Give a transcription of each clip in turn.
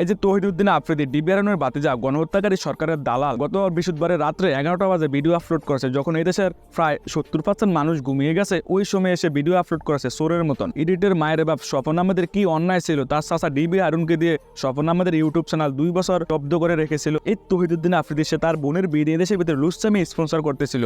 এই যে তহিদুদ্দিন আফ্রিদি ডিবিআরনের বাতিজা গণহত্যাকারী সরকারের দালাল, গত বৃহস্পতিবারে রাত্রে এগারোটা বাজে ভিডিও আপলোড করেছে, যখন এই দেশের প্রায় সত্তর পার্সেন্ট মানুষ ঘুমিয়ে গেছে, ওই সময় এসে ভিডিও আপলোড করেছে সোরের মতন। এডিটের মায়ের বাপ স্বপন আহমেদের কি অন্যায় ছিল, তার চাচা ডিবি আরুনকে দিয়ে স্বপন আহমেদের ইউটিউব চ্যানেল দুই বছর জব্দ করে রেখেছিল। এই তহিদুদ্দিন আফ্রিদি, সে তার বোনের বিয়ে দেশের ভিতরে লুচ্ছামি স্পন্সর করতেছিল।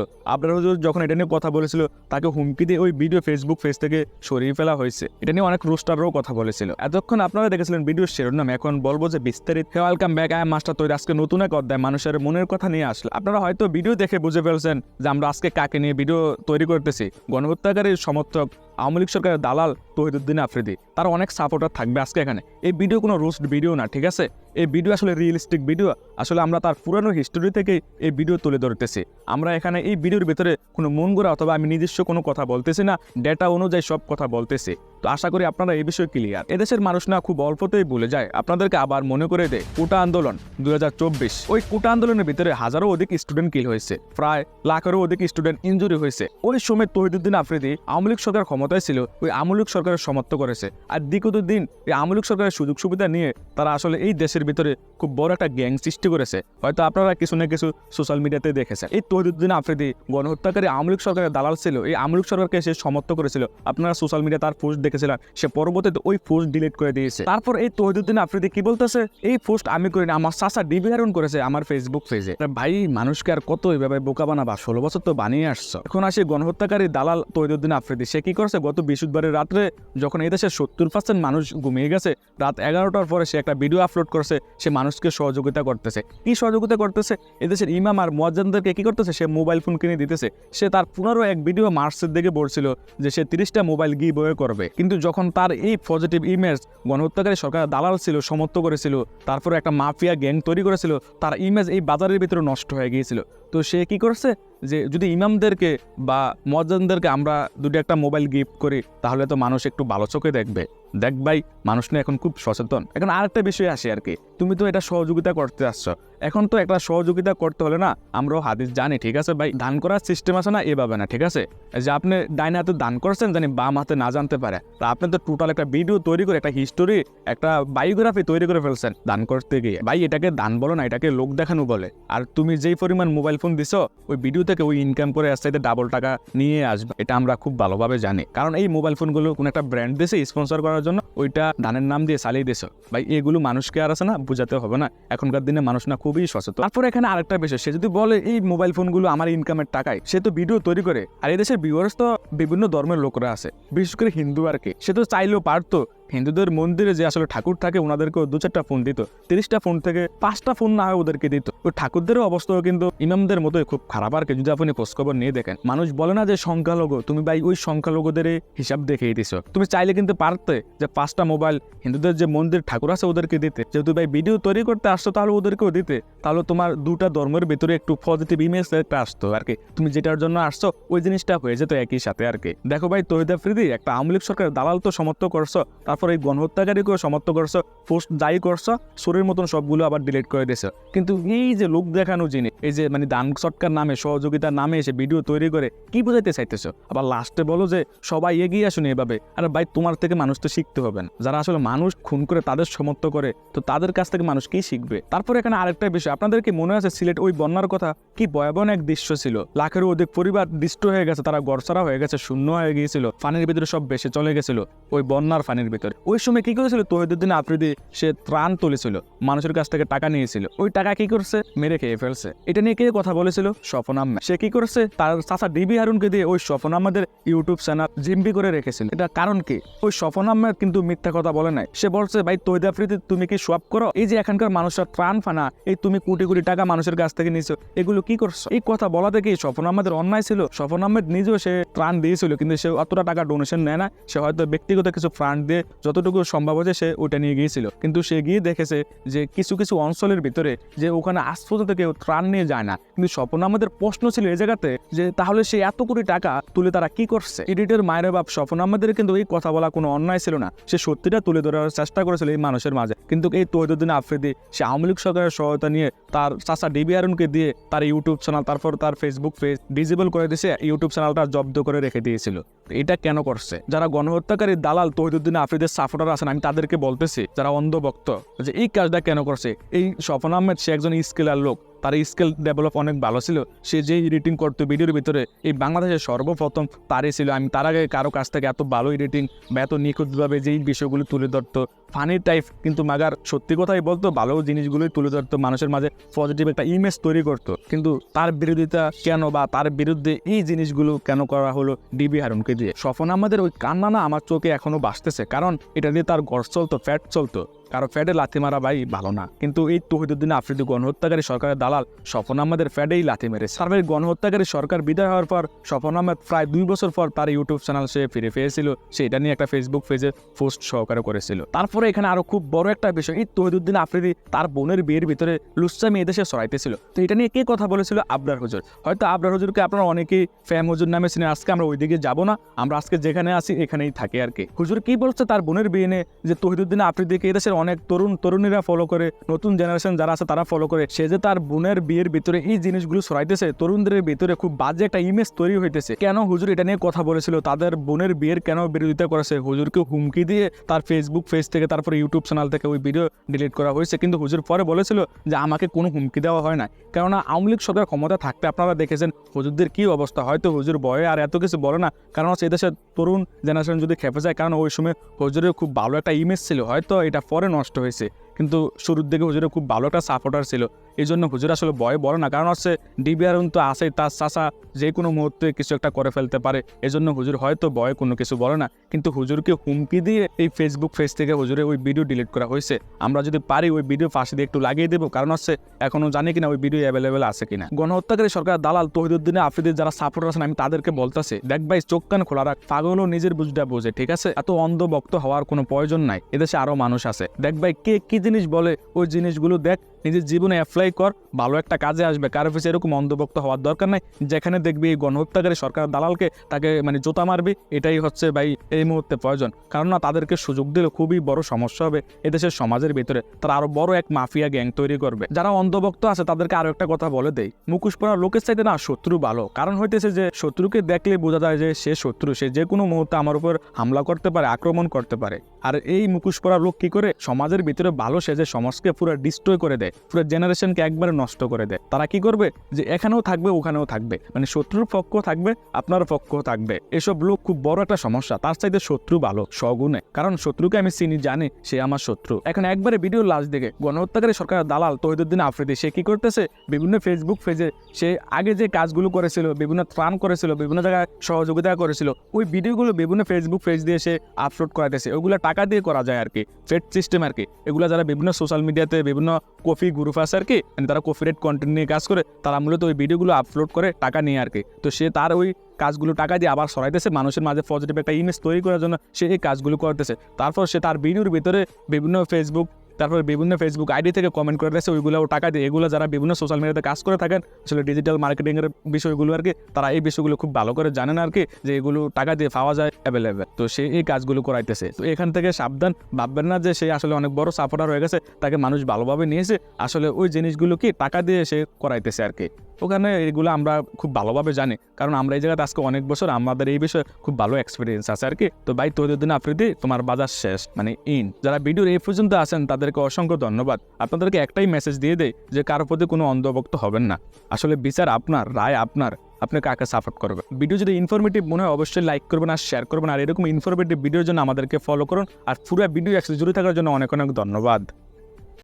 হুজুর যখন এটা নিয়ে কথা বলেছিল, তাকে হুমকি দিয়ে ওই ভিডিও ফেসবুক পেজ থেকে সরিয়ে ফেলা হয়েছে। এটা নিয়ে অনেক রোস্টাররাও কথা বলেছিল। এতক্ষণ আপনারা দেখেছিলেন ভিডিও শিরোনাম, এখন বলব যে বিস্তারিত। ওয়েলকাম ব্যাক আই মাস্টার তৈরি আজকে নতুন এক অধ্যায়, মানুষের মনের কথা নিয়ে আসলে। আপনারা হয়তো ভিডিও দেখে বুঝে ফেলছেন যে আমরা আজকে কাকে নিয়ে ভিডিও তৈরি করতেছি। গণহত্যাকারীর সমর্থক আওয়ামী লীগ সরকারের দালাল তহিদুদ্দিন আফ্রিদি, তার অনেক সাপোর্টার থাকবে আজকে এখানে। এই ভিডিও কোনো রোস্ট ভিডিও না, ঠিক আছে? এই ভিডিও আসলে রিয়েলিস্টিক ভিডিও আসলে আমরা তার পুরানো হিস্টোরি থেকেই এই ভিডিও তুলে ধরতেছি। আমরা এখানে এই ভিডিওর ভিতরে কোনো মন গড়া অথবা আমি নিজস্ব কোনো কথা বলতেছি না ডেটা অনুযায়ী সব কথা বলতেছি। তো আশা করি আপনারা এই বিষয়ে ক্লিয়ার এদেশের মানুষ না খুব অল্পতেই ভুলে যায়। আপনাদেরকে আবার মনে করে দেয় কোটা আন্দোলন দুই হাজার চব্বিশ, ওই কোটা আন্দোলনের ভিতরে হাজারো অধিক স্টুডেন্ট কিল হয়েছে। প্রায় লাখেরও অধিক স্টুডেন্ট ইঞ্জুরি হয়েছে। ওই সময় তহিদুদ্দিন আফ্রিদি আওয়ামী লীগ সরকার ক্ষমতায় ছিল, ওই আওয়ামী লীগ সরকারের সমর্থ করেছে। আর দ্বিতীয় দিন এই আওয়ামী লীগ সরকারের সুযোগ সুবিধা নিয়ে তারা আসলে এই দেশের ভিতরে খুব বড় একটা গ্যাং সৃষ্টি করেছে। হয়তো আপনারা কিছু না কিছু সোশ্যাল মিডিয়াতে দেখেছেন। এই তহিদুদ্দিন আফ্রিদি গণহত্যাকারী আওয়ামী লীগ সরকারের দালাল ছিল, এই আওয়ামী লীগ সরকারকে সে সমর্থ করেছিল। আপনারা সোশ্যাল মিডিয়া তার পোস্ট দেখেছিলেন, সে পরবর্তীতে ওই পোস্ট ডিলিট করে দিয়েছে। তারপর এই তহিদুদ্দিন আফ্রিদি কি বলতেছে? এই পোস্ট আমি করিনি আমার চাচা ডিবিহারণ করেছে আমার ফেসবুক পেজে ভাই, মানুষকে আর কত এইভাবে বোকা বানাবা? ষোলো বছর তো বানিয়ে আসছো। এখন আসে গণহত্যাকারী দালাল তহিদুদ্দিন আফ্রিদি, সে কি করছে? গত বৃহস্পতিবারের রাত্রে যখন এই সত্তর পার্সেন্ট মানুষ ঘুমিয়ে গেছে, রাত এগারোটার পরে সে একটা ভিডিও আপলোড করছে, সে মানুষকে সহযোগিতা করতেছে। কি সহযোগিতা করতেছে? এদেশের ইমাম আর মোয়াজ্জানদেরকে কি করতেছে? সে মোবাইল ফোন কিনে দিতেছে। সে তার পুনরও এক ভিডিও মার্চের দিকে বলছিল যে সে তিরিশটা মোবাইল গিভ বয়ে করবে। কিন্তু যখন তার এই পজিটিভ ইমেজ গণহত্যাকারী সরকার দালাল ছিল, সমর্থ করেছিল, তারপরে একটা মাফিয়া গ্যাং তৈরি করেছিল, তার ইমেজ এই বাজারের ভিতরে নষ্ট হয়ে গিয়েছিল। তো সে কি করছে? যে যদি ইমামদেরকে বা মজানদেরকে আমরা দুটো একটা মোবাইল গিফট করি, তাহলে তো মানুষ একটু ভালো চোখে দেখবে। দেখ ভাই, মানুষ না এখন খুব সচেতন। এখন আরেকটা বিষয় আসে আর কি। তুমি তো এটা সহযোগিতা করতে আসছো। এখন তো একটা সহযোগিতা করতে হলে না, আমরাও হাদিস জানি, ঠিক আছে ভাই? দান করার সিস্টেম আছে না, এভাবে না, ঠিক আছে? যে আপনি ডাইনে হাতে দান করছেন, জানি বাম হাতে না জানতে পারে। তা আপনি তো টোটাল একটা ভিডিও তৈরি করে, একটা হিস্টোরি একটা বায়োগ্রাফি তৈরি করে ফেলছেন দান করতে গিয়ে। ভাই, এটাকে দান বলো না, এটাকে লোক দেখানো বলে। আর তুমি যেই পরিমাণ মোবাইল ফোন দিছো, ওই ভিডিও থেকে ওই ইনকাম করে আসতে ডাবল টাকা নিয়ে আসবে। এটা আমরা খুব ভালোভাবে জানি। কারণ এই মোবাইল ফোনগুলো কোনো একটা ব্র্যান্ড দিয়েছে স্পন্সর করার জন্য, ওইটা দানের নাম দিয়ে চালিয়ে দিয়েছ ভাই, এগুলো মানুষকে আর আছে না, বুঝাতে হবে না। এখনকার দিনে মানুষ না খুবই সচেতন। তারপর এখানে আরেকটা বিষয়, সে যদি বলে, এই মোবাইল ফোনগুলো আমার ইনকামের টাকায়। সে তো ভিডিও তৈরি করে। আর এই দেশের তো বিভিন্ন ধর্মের লোকরা আছে। বিশেষ করে হিন্দু আর কি। সে তো চাইলেও পারতো হিন্দুদের মন্দিরে যে আসলে ঠাকুর থাকে ওনাদেরকেও দু চারটা ফোন দিত। তিরিশটা ফোন থেকে পাঁচটা ফোন না হয় ওদেরকে দিত। ওই ঠাকুরদেরও অবস্থাও কিন্তু ইমামদের মতোই খুব খারাপ আর কি, যদি আপনি খোঁজখবর নিয়ে দেখেন। মানুষ বলে না যে সংখ্যালঘু, তুমি ভাই ওই সংখ্যালঘুদের হিসাব দেখিয়ে দিছো। তুমি চাইলে কিন্তু পারতে যে পাঁচটা মোবাইল হিন্দুদের যে মন্দির ঠাকুর আছে ওদেরকে দিতে। যেহেতু ভাই ভিডিও তৈরি করতে আসছো তাহলে ওদেরকেও দিতে। তাহলে তোমার দুটা ধর্মের ভিতরে একটু পজিটিভ ইমেজ আসতো আর কি। তুমি যেটার জন্য আসছো, ওই জিনিসটা হয়ে যেত একই সাথে আর কি। দেখো ভাই তৈদা ফ্রিদি একটা আওয়ামী লীগ সরকারের দালাল তো সমর্থ করছ তারপর এই গণহত্যাকারীকেও সমর্থ করছ পোস্ট যাই করছ শরীর মতন সবগুলো আবার ডিলিট করে দিয়েছ। কিন্তু এই যে লোক দেখানো জিনিস এই যে মানে দান সৎকার নামে, সহযোগিতার নামে এসে ভিডিও তৈরি করে, কি বোঝাইতে চাইতেছো? আবার লাস্টে বলো যে, সবাই এগিয়ে আসুন এভাবে। আরে ভাই, তোমার থেকে মানুষ তো শিখতে হবে না। যারা আসলে মানুষ, খুন করে তাদের সমর্থ করে, তো তাদের কাছ থেকে মানুষ কি শিখবে? তারপর এখানে আরেকটা বিষয়, আপনাদের কি মনে আছে সিলেট ওই বন্যার কথা? কি ভয়াবহ এক দৃশ্য ছিল। লাখেরও অধিক পরিবার দৃষ্ট হয়ে গেছে, তারা গড়ছাড়া হয়ে গেছে, শূন্য হয়ে গিয়েছিল ফানির ভিতরে সব বেশে চলে গেছিল। ওই বন্যার ফানির ভিতরে। ওই সময় কি করেছিল? তহিদুদ্দিন আফ্রিদি সে ত্রাণ তুলেছিল, মানুষের কাছ থেকে টাকা নিয়েছিল। ওই টাকা কি করছে? মেরে খেয়ে ফেলছে। এটা নিয়ে কে কথা বলেছিল? স্বপন আহমেদ সে কি করছে? তার চাচা ডিবি হারুনকে দিয়ে ওই স্বপন আহমেদের ইউটিউব চ্যানেল জিম্বি করে রেখেছিল। এটা কারণ কি? ওই স্বপন আহমেদ কিন্তু মিথ্যা কথা বলে নাই। সে বলছে, ভাই তৈদ আফ্রিদি, তুমি কি সোয়াপ করো? এই যে এখানকার মানুষের ত্রাণ ফানা এই তুমি কোটি কোটি টাকা মানুষের কাছ থেকে নিছো এগুলো কি করছ? এই কথা বলা থেকে স্বপন আহমেদের অন্যায় ছিল। স্বপন আহমেদ নিজেও সে ত্রাণ দিয়েছিল, কিন্তু সে অতটা টাকা ডোনেশন নেয় না। সে হয়তো ব্যক্তিগত কিছু ফান্ড দিয়ে যতটুকু সম্ভব হচ্ছে সে ওটা নিয়ে গিয়েছিল। কিন্তু সে গিয়ে দেখেছে যে কিছু কিছু অঞ্চলের ভিতরে যে ওখানে পর্যন্ত কেউ ত্রাণ নিয়ে যায় না। কিন্তু স্বপন আমাদের প্রশ্ন ছিল এই জায়গাতে যে তাহলে সে এত কোটি টাকা তুলে তারা কি করছে? এডিটের মায়ের বাপ স্বপন আমাদের কিন্তু এই কথা বলা কোনো অন্যায় ছিল না। সে সত্যিটা তুলে ধরার চেষ্টা করেছিল এই মানুষের মাঝে। কিন্তু এই তৈদুদ্দিন আফ্রিদি, সে আওয়ামী লীগ সরকারের সহায়তা নিয়ে তার চাচা ডিবি আরুনকে দিয়ে তার ইউটিউব চ্যানেল, তারপর তার ফেসবুক পেজ ডিজেবল করে দিয়েছে, ইউটিউব চ্যানেলটা জব্দ করে রেখে দিয়েছিল। এটা কেন করছে? যারা গণহত্যাকারী দালাল তহিদুদ্দিন আফ্রিদের সাপোর্টার আছেন, আমি তাদেরকে বলতেছি, যারা অন্ধভক্ত, যে এই কাজটা কেন করছে? এই স্বপন আহমেদ, সে একজন স্কিলার লোক, তার স্কিল ডেভেলপ অনেক ভালো ছিল। সে যে এডিটিং করতো ভিডিওর ভিতরে, এই বাংলাদেশের সর্বপ্রথম তারই ছিল। আমি তার আগে কারও কাছ থেকে এত ভালো এডিটিং বা এত নিখুঁতভাবে যেই বিষয়গুলি তুলে ধরতো ফানি টাইপ কিন্তু মাগার সত্যি কথাই বলতো, ভালো জিনিসগুলোই তুলে ধরতো মানুষের মাঝে পজিটিভ একটা ইমেজ তৈরি করতো। কিন্তু তার বিরোধিতা কেন বা তার বিরুদ্ধে এই জিনিসগুলো কেন করা হলো ডিবি হারুনকে দিয়ে? স্বপন আমাদের ওই কান্না না আমার চোখে এখনও বাঁচতেছে কারণ এটা দিয়ে তার গড় চলতো ফ্যাট চলতো। কারও ফ্যাটে লাথি মারা ভাই ভালো না। কিন্তু এই তহিদুদ্দিন আফ্রিদি গণহত্যাকারী সরকারের দালাল, স্বপন আহমেদের ফ্যাটেই লাথি মেরে সার্ভের গণহত্যাকারী সরকার বিদায় হওয়ার পর, স্বপন আহমেদ প্রায় দুই বছর পর তার ইউটিউব চ্যানেল সে ফিরে পেয়েছিল। সে এটা নিয়ে একটা ফেসবুক পেজে পোস্ট সহকারে করেছিল। তারপরে এখানে আরও খুব বড় একটা বিষয়, এই তহিদুদ্দিন আফ্রিদি তার বোনের বিয়ের ভিতরে লুচ্চামি এদেশে সরাইতেছিল। তো এটা নিয়ে কে কথা বলেছিল? আবরার হুজুর। হয়তো আবরার হুজুরকে আপনারা অনেকেই ফ্যাম হুজুর নামে চিনে, আজকে আমরা ওইদিকে যাব না, আমরা আজকে যেখানে আছি এখানেই থাকি আর কি। হুজুর কি বলছে তার বোনের বিয়ে নিয়ে? যে তহিদুদ্দিন আফ্রিদিকে এদেশের অনেক তরুণ, তরুণীরা ফলো করে, নতুন জেনারেশন যারা আছে তারা ফলো করে। সে যে তার বোনের বিয়ের ভিতরে এই জিনিসগুলো সরাইতেছে, তরুণদের ভিতরে খুব বাজে একটা ইমেজ তৈরি হইতেছে। কেন হুজুর এটা নিয়ে কথা বলেছিল? তাদের বোনের বিয়ের কেন বিরোধিতা করেছে? হুজুরকে হুমকি দিয়ে তার ফেসবুক পেজ থেকে তারপরে ইউটিউব চ্যানেল থেকে ওই ভিডিও ডিলিট করা হয়েছে। কিন্তু হুজুর পরে বলেছিল যে আমাকে কোনো হুমকি দেওয়া হয় না কেননা আওয়ামী লীগ সরকার ক্ষমতা থাকতে আপনারা দেখেছেন হুজুরদের কী অবস্থা। হয়তো হুজুর বয়ে আর এত কিছু বলে না। কারণ হচ্ছে দেশের তরুণ জেনারেশন যদি খেপে যায়, কারণ ওই সময় হুজুরের খুব ভালো একটা ইমেজ ছিল। হয়তো এটা পরে নষ্ট হয়েছে। কিন্তু শুরুর দিকে হুজুরের খুব ভালো একটা সাপোর্টার ছিল। এই জন্য হুজুর আসলে ভয় বড় না। কারণ হচ্ছে ডিবিআরন তো আছে তার চাষা যে কোনো মুহূর্তে কিছু একটা করে ফেলতে পারে। এজন্য হুজুর হয়তো ভয় কোনো কিছু বলে না। কিন্তু হুজুরকে হুমকি দিয়ে এই ফেসবুক পেজ থেকে হুজুরের ওই ভিডিও ডিলিট করা হয়েছে। আমরা যদি পারি ওই ভিডিও ফাঁসি দিয়ে একটু লাগিয়ে দেবো। কারণ হচ্ছে এখনও জানি কিনা ওই ভিডিও অ্যাভেলেবেল আছে কিনা। গণহত্যাকারী সরকার দালাল তহিদুদ্দিনে আফ্রিদের যারা সাপোর্টার আছেন, আমি তাদেরকে বলতেছি, দেখ ভাই, চোখ কান খোলা রাখ। পাগলও নিজের বুঝটা বোঝে, ঠিক আছে? এত অন্ধভক্ত হওয়ার কোনো প্রয়োজন নাই। এদেশে আরও মানুষ আছে। দেখ ভাই, কে কি জিনিস বলে? ওই জিনিসগুলো দেখ। নিজের জীবনে অ্যাপ্লাই কর, ভালো একটা কাজে আসবে। কারও পিছিয়ে এরকম অন্ধভক্ত হওয়ার দরকার নাই? যেখানে দেখবি এই গণহত্যাকারী সরকার দালালকে তাকে মানে জোতা মারবি, এটাই হচ্ছে ভাই এই মুহূর্তে প্রয়োজন। কারণ না, তাদেরকে সুযোগ দিলে খুবই বড় সমস্যা হবে এদেশের সমাজের ভিতরে। তারা আরও বড় এক মাফিয়া গ্যাং তৈরি করবে। যারা অন্ধভক্ত আছে, তাদেরকে আরও একটা কথা বলে দেয় মুখোশ পরা লোকের চাইতে না শত্রু ভালো। কারণ হইতেছে যে, শত্রুকে দেখলে বোঝা যায় যে সে শত্রু, সে যে কোনো মুহূর্তে আমার উপর হামলা করতে পারে, আক্রমণ করতে পারে। আর এই মুখোশ পরা লোক কি করে? সমাজের ভিতরে ভালো সেজে সমাজকে পুরো ডিস্ট্রয় করে দেয়, পুরো জেনারেশনকে একবারে নষ্ট করে দেয়। তারা কি করবে? যে এখানেও থাকবে, ওখানেও থাকবে। মানে শত্রুর পক্ষ থাকবে, আপনার পক্ষ থাকবে। এসব লোক খুব বড় একটা সমস্যা, তার চাইতে শত্রু ভালো, সগুণে। কারণ শত্রুকে আমি চিনি, জানি, সে আমার শত্রু। এখন একবারে ভিডিও লাস্ট দেখে গণহত্যাকারী সরকার দালাল তহিদুদ্দিন আফ্রিদি, সে কি করতেছে? বিভিন্ন ফেসবুক পেজে সে আগে যে কাজগুলো করেছিল, বিভিন্ন ত্রাণ করেছিল, বিভিন্ন জায়গায় সহযোগিতা করেছিল, ওই ভিডিওগুলো বিভিন্ন ফেসবুক পেজ দিয়ে সে আপলোড করাইতেছে। ওগুলো টাকা দিয়ে করা যায় আর কি ফেড সিস্টেম আর কি এগুলো যারা বিভিন্ন সোশ্যাল মিডিয়াতে বিভিন্ন কফি গ্রুপ আছে আর কি তারা রেট কন্টেন্ট নিয়ে কাজ করে, তারা মূলত ওই ভিডিওগুলো আপলোড করে টাকা নিয়ে আর কি তো সে তার ওই কাজগুলো টাকা দিয়ে আবার সরাইতেছে, মানুষের মাঝে পজিটিভ একটা ইমেজ তৈরি করার জন্য সে এই কাজগুলো করতেছে। তারপর সে তার ভিডিওর ভিতরে বিভিন্ন ফেসবুক তারপর বিভিন্ন ফেসবুক আইডি থেকে কমেন্ট করে দিয়েছে, ওইগুলো টাকা দিয়ে। এগুলো যারা বিভিন্ন সোশ্যাল মিডিয়াতে কাজ করে থাকেন, আসলে ডিজিটাল মার্কেটিংয়ের বিষয়গুলো আর কি, তারা এই বিষয়গুলো খুব ভালো করে জানেন আর কি, যে এগুলো টাকা দিয়ে পাওয়া যায় অ্যাভেলেবেল তো সে এই কাজগুলো করাইতেছে। তো এখান থেকে সাবধান, ভাববেন না যে সে আসলে অনেক বড় সাপোর্টার হয়ে গেছে, তাকে মানুষ ভালোভাবে নিয়েছে, আসলে ওই জিনিসগুলো কি টাকা দিয়ে সে করাইতেছে আর কি। ওখানে এগুলো আমরা খুব ভালোভাবে জানি, কারণ আমরা এই জায়গাতে আজকে অনেক বছর আমাদের এই বিষয়ে খুব ভালো এক্সপিরিয়েন্স আছে আর কি। তো ভাই তহিদুদ্দিন আফ্রিদি তোমার বাজার শেষ মানে ইন যারা ভিডিওর এই পর্যন্ত আছেন তাদেরকে অসংখ্য ধন্যবাদ। আপনাদেরকে একটাই মেসেজ দিয়ে দেয় যে কারোর প্রতি কোনো অন্ধভক্ত হবেন না। আসলে বিচার আপনার, রায় আপনার। আপনি কাকে সাপোর্ট করবেন? ভিডিও যদি ইনফরমেটিভ মনে হয় অবশ্যই লাইক করবেন আর শেয়ার করবেন। আর এরকম ইনফরমেটিভ ভিডিওর জন্য আমাদেরকে ফলো করুন। আর পুরো ভিডিও একসাথে জুড়ে থাকার জন্য অনেক অনেক ধন্যবাদ।